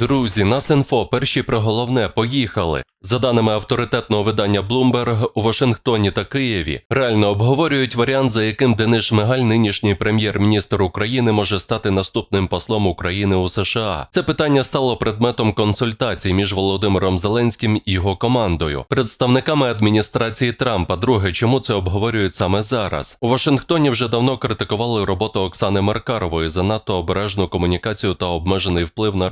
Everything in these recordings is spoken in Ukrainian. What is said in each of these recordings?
Друзі, нас інфо, перші про головне, поїхали. За даними авторитетного видання Bloomberg, у Вашингтоні та Києві реально обговорюють варіант, за яким Денис Шмигаль, нинішній прем'єр-міністр України, може стати наступним послом України у США. Це питання стало предметом консультацій між Володимиром Зеленським і його командою, представниками адміністрації Трампа. Друге, чому це обговорюють саме зараз? У Вашингтоні вже давно критикували роботу Оксани Маркарової за надто обережну комунікацію та обмежений вплив на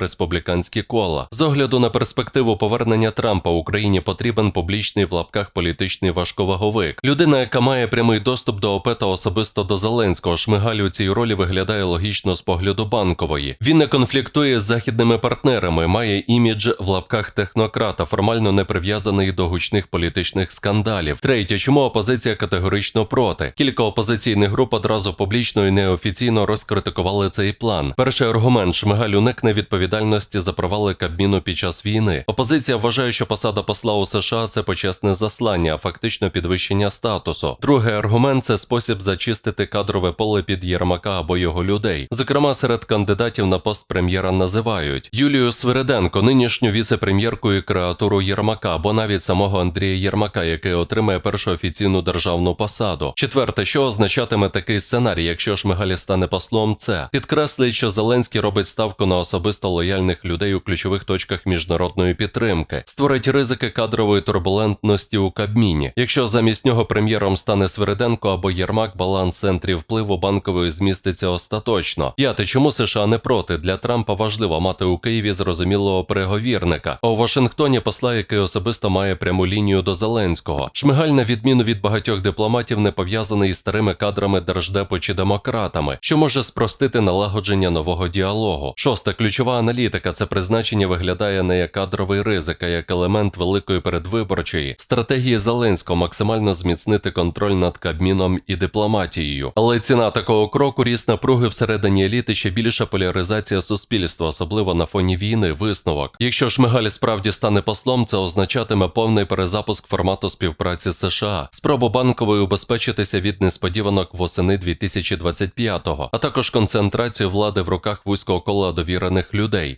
республіканські кола. З огляду на перспективу повернення Трампа Україні потрібен публічний в лапках політичний важковаговик. Людина, яка має прямий доступ до ОП особисто до Зеленського, Шмигаль у цій ролі виглядає логічно з погляду банкової. Він не конфліктує з західними партнерами, має імідж в лапках технократа, формально не прив'язаний до гучних політичних скандалів. Третє, чому опозиція категорично проти? Кілька опозиційних груп одразу публічно і неофіційно розкритикували цей план. Перший аргумент Шмигаль уникне відповідальності за провали Кабміну під час війни. Опозиція вважає, що посада посла у США це почесне заслання, а фактично підвищення статусу. Другий аргумент це спосіб зачистити кадрове поле під Єрмака або його людей. Зокрема, серед кандидатів на пост прем'єра називають Юлію Свириденко, нинішню віце-прем'єрку і креатуру Єрмака, або навіть самого Андрія Єрмака, який отримає першу офіційну державну посаду. Четверте, що означатиме такий сценарій, якщо Шмигаль стане послом, це підкреслить, що Зеленський робить ставку на особисто лояльних людей у ключових точках міжнародної підтримки, створить ризики кадрової турбулентності у Кабміні. Якщо замість нього прем'єром стане Свириденко або Єрмак, баланс центрів впливу банкової зміститься остаточно. П'яте, чому США не проти? Для Трампа важливо мати у Києві зрозумілого переговірника, а у Вашингтоні посла, який особисто має пряму лінію до Зеленського. Шмигаль, на відміну від багатьох дипломатів, не пов'язаний із старими кадрами держдепу чи демократами, що може спростити налагодження нового діалогу. Шосте ключова аналітика це призначення виглядає не як кадровий ризик, а як елемент великої передвиборчої стратегії Зеленського максимально зміцнити контроль над Кабміном і дипломатією. Але ціна такого кроку ріст напруги всередині еліти ще більша поляризація суспільства, особливо на фоні війни. Висновок. Якщо Шмигаль справді стане послом, це означатиме повний перезапуск формату співпраці з США, спробу банкової убезпечитися від несподіванок восени 2025-го, а також концентрацію влади в руках вузького кола довірених людей.